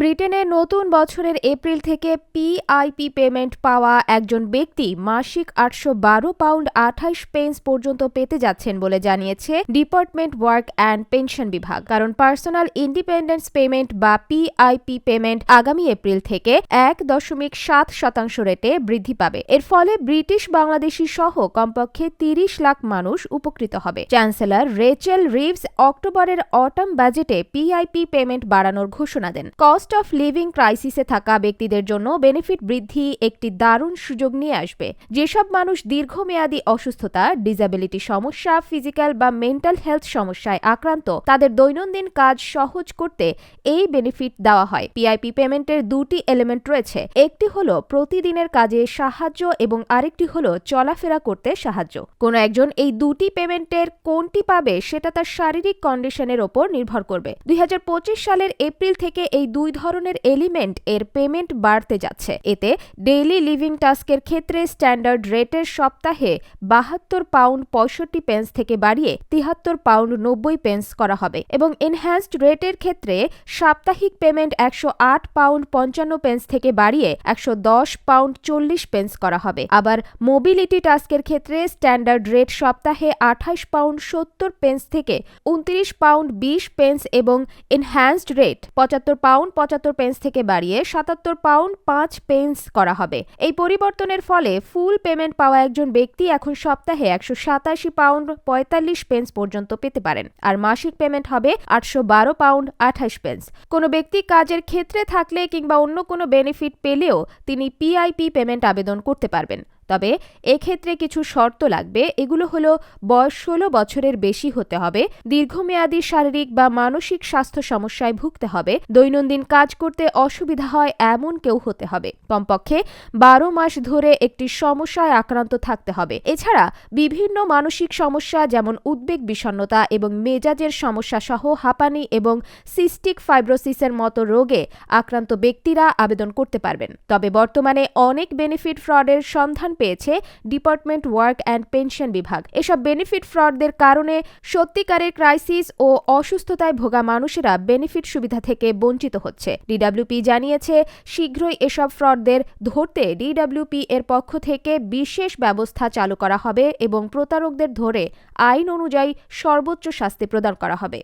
ব্রিটেনে নতুন বছরের এপ্রিল থেকে পিআইপি পেমেন্ট পাওয়া একজন ব্যক্তি মাসিক আটশো বারো পাউন্ড আঠাইশ পেন্স পর্যন্ত পেতে যাচ্ছেন বলে জানিয়েছে ডিপার্টমেন্ট ওয়ার্ক অ্যান্ড পেনশন বিভাগ। কারণ পার্সোনাল ইন্ডিপেন্ডেন্স পেমেন্ট বা পিআইপি পেমেন্ট আগামী এপ্রিল থেকে এক দশমিক সাত শতাংশ রেটে বৃদ্ধি পাবে। এর ফলে ব্রিটিশ বাংলাদেশি সহ কমপক্ষে তিরিশ লাখ মানুষ উপকৃত হবে। চ্যান্সেলর রেচেল রিভস অক্টোবরের অটম বাজেটে পিআইপি পেমেন্ট বাড়ানোর ঘোষণা দেন। কস্ট অফ লিভিং ক্রাইসিসে থাকা ব্যক্তিদের জন্য বেনিফিট বৃদ্ধি একটি দারুণ সুযোগ নিয়ে আসবে। যেসব মানুষ দীর্ঘমেয়াদী অসুস্থতা ডিসেবিলিটি সমস্যা ফিজিক্যাল বা মেন্টাল হেলথ সমস্যায় আক্রান্ত, তাদের দৈনন্দিন কাজ সহজ করতে এই বেনিফিট দেওয়া হয়। পিআইপি পেমেন্টের দুটি এলিমেন্ট রয়েছে। একটি হলো প্রতিদিনের কাজে সাহায্য এবং আরেকটি হলো চলাফেরা করতে সাহায্য। কোনো একজন এই দুটি পেমেন্টের কোনটি পাবে সেটা তার শারীরিক কন্ডিশনের ওপর নির্ভর করবে। দুই হাজার পঁচিশ সালের এপ্রিল থেকে এই দুই ধরনের এলিমেন্ট এর পেমেন্ট বাড়তে যাচ্ছে। এতে ডেইলি লিভিং টাস্কের ক্ষেত্রে স্ট্যান্ডার্ড রেটের সপ্তাহে বাহাত্তর পাউন্ড পঁয়ষট্টি পেন্স থেকে বাড়িয়ে তিহাত্তর পাউন্ড নব্বই পেন্স করা হবে এবং এনহ্যান্সড রেটের ক্ষেত্রে সাপ্তাহিক পেমেন্ট একশো আট পাউন্ড পঞ্চান্ন পেন্স থেকে বাড়িয়ে একশো দশ পাউন্ড চল্লিশ পেন্স করা হবে। আবার মোবিলিটি টাস্কের ক্ষেত্রে স্ট্যান্ডার্ড রেট সপ্তাহে আঠাশ পাউন্ড সত্তর পেন্স থেকে উনত্রিশ পাউন্ড বিশ পেন্স এবং এনহ্যান্সড রেট পঁচাত্তর পাউন্ড পঁচাত্তর পেন্স থেকে বাড়িয়ে সাতাত্তর পাউন্ড পাঁচ পেন্স করা হবে। এই পরিবর্তনের ফলে ফুল পেমেন্ট পাওয়া একজন ব্যক্তি এখন সপ্তাহে একশো সাতাশি পাউন্ড পঁয়তাল্লিশ পেন্স পর্যন্ত পেতে পারেন। আর মাসিক পেমেন্ট হবে আটশো বারো পাউন্ড আঠাশ পেন্স কোনো ব্যক্তি কাজের ক্ষেত্রে থাকলে কিংবা অন্য কোনো বেনিফিট পেলেও তিনি পিআইপি পেমেন্ট আবেদন করতে পারবেন। তবে এক্ষেত্রে কিছু শর্ত লাগবে। এগুলো হলো, বয়স ষোলো বছরের বেশি হতে হবে, দীর্ঘমেয়াদী শারীরিক বা মানসিক স্বাস্থ্য সমস্যায় ভুগতে হবে, দৈনন্দিন কাজ করতে অসুবিধা হয় এমন কেউ হতে হবে। কমপক্ষে বারো মাস ধরে একটি সমস্যায় আক্রান্ত থাকতে হবে। এছাড়া বিভিন্ন মানসিক সমস্যা যেমন উদ্বেগ বিষণ্ণতা এবং মেজাজের সমস্যা সহ হাঁপানি এবং সিস্টিক ফাইব্রোসিসের মতো রোগে আক্রান্ত ব্যক্তিরা আবেদন করতে পারবেন। তবে বর্তমানে অনেক বেনিফিট ফ্রডের সন্ধান পেয়েছে ডিপার্টমেন্ট ওয়ার্ক অ্যান্ড পেনশন বিভাগ। এসব বেনিফিট ফ্রডদের কারণে সত্যিকারের ক্রাইসিস ও অসুস্থতায় ভোগা মানুষেরা বেনিফিট সুবিধা থেকে বঞ্চিত হচ্ছে। ডিডব্লিউপি জানিয়েছে, শীঘ্রই এসব ফ্রডদের ধরতে ডিডব্লিউপি এর পক্ষ থেকে বিশেষ ব্যবস্থা চালু করা হবে এবং প্রতারকদের ধরে আইন অনুযায়ী সর্বোচ্চ শাস্তি প্রদান করা হবে।